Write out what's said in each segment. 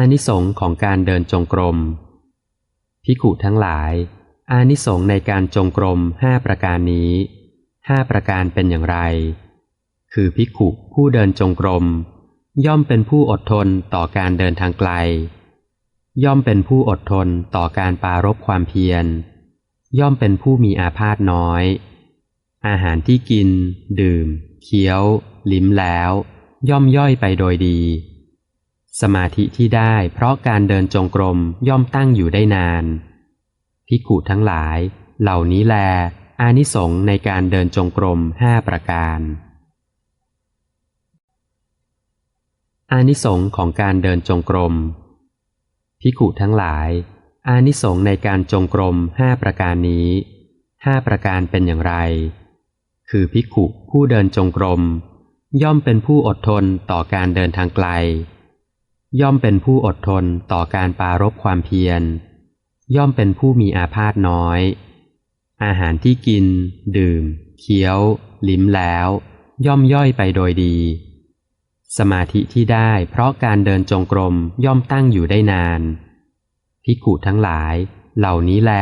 อานิสงส์ของการเดินจงกรมพิกุทั้งหลาย อานิสงส์ในการจงกรมห้าประการนี้ห้าประการเป็นอย่างไร คือพิกุผู้เดินจงกรม ย่อมเป็นผู้อดทนต่อการเดินทางไกล ย่อมเป็นผู้อดทนต่อการปารบความเพียร ย่อมเป็นผู้มีอาพาธน้อย อาหารที่กิน ดื่ม เคี้ยว ลิ้มแล้ว ย่อมย่อยไปโดยดี สมาธิที่ได้เพราะการเดินจงกรมย่อมตั้งอยู่ได้นาน พิกุทั้งหลาย เหล่านี้แล อานิสงในการเดินจงกรมห้าประการ อานิสงของการเดินจงกรมพิกุทั้งหลาย อานิสงในการจงกรมห้าประการนี้ห้าประการเป็นอย่างไร คือพิกุผู้เดินจงกรม ย่อมเป็นผู้อดทนต่อการเดินทางไกล ย่อมเป็นผู้อดทนต่อการปารบความเพียร ย่อมเป็นผู้มีอาพาธน้อย อาหารที่กิน ดื่ม เคี้ยว ลิ้มแล้ว ย่อมย่อยไปโดยดี สมาธิที่ได้เพราะการเดินจงกรมย่อมตั้งอยู่ได้นาน พิกุทั้งหลาย เหล่านี้แล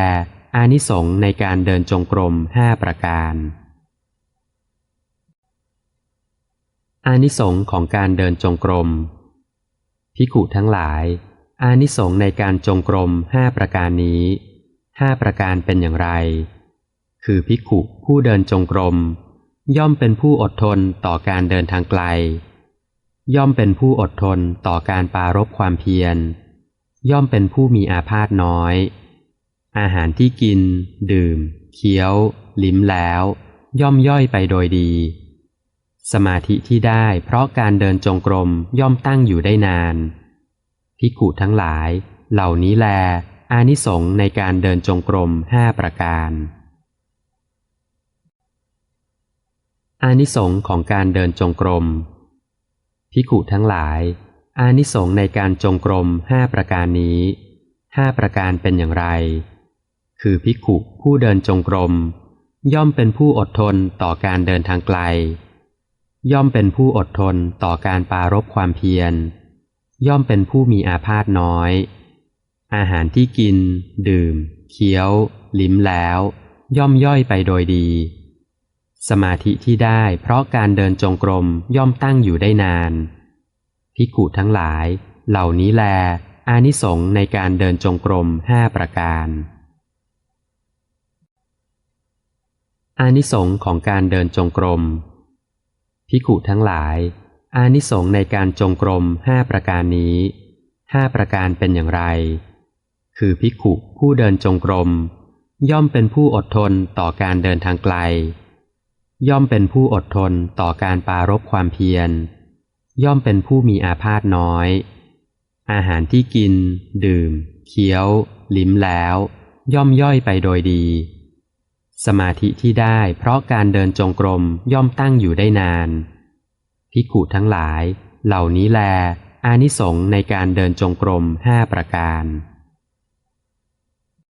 อานิสงในการเดินจงกรมห้าประการ อานิสงของการเดินจงกรม พิกุทั้งหลาย อานิสงส์ในการจงกรมห้าประการนี้ห้าประการเป็นอย่างไร คือพิกุผู้เดินจงกรม ย่อมเป็นผู้อดทนต่อการเดินทางไกล ย่อมเป็นผู้อดทนต่อการปารบความเพียร ย่อมเป็นผู้มีอาพาธน้อย อาหารที่กิน ดื่ม เคี้ยว ลิ้มแล้ว ย่อมย่อยไปโดยดี สมาธิที่ได้เพราะการเดินจงกรมย่อมตั้งอยู่ได้นาน พิกุทั้งหลาย เหล่านี้แล อานิสงในการเดินจงกรมห้าประการ อานิสงของการเดินจงกรมพิกุทั้งหลาย อานิสงในการจงกรมห้าประการนี้ห้าประการเป็นอย่างไร คือพิกุผู้เดินจงกรม ย่อมเป็นผู้อดทนต่อการเดินทางไกล ย่อมเป็นผู้อดทนต่อการปารบความเพียร ย่อมเป็นผู้มีอาพาธน้อย อาหารที่กิน ดื่ม เคี้ยว ลิ้มแล้ว ย่อมย่อยไปโดยดี สมาธิที่ได้เพราะการเดินจงกรมย่อมตั้งอยู่ได้นาน พิกุทั้งหลาย เหล่านี้แล อานิสงในการเดินจงกรมห้าประการ อานิสงของการเดินจงกรม พิกุทั้งหลาย อานิสงส์ในการจงกรมห้าประการนี้ห้าประการเป็นอย่างไร คือพิกุผู้เดินจงกรม ย่อมเป็นผู้อดทนต่อการเดินทางไกล ย่อมเป็นผู้อดทนต่อการปารบความเพียร ย่อมเป็นผู้มีอาพาธน้อย อาหารที่กิน ดื่ม เคี้ยว ลิ้มแล้ว ย่อมย่อยไปโดยดี สมาธิที่ได้เพราะการเดินจงกรมย่อมตั้งอยู่ได้นาน พิกุทั้งหลาย เหล่านี้แล อานิสงในการเดินจงกรมห้าประการ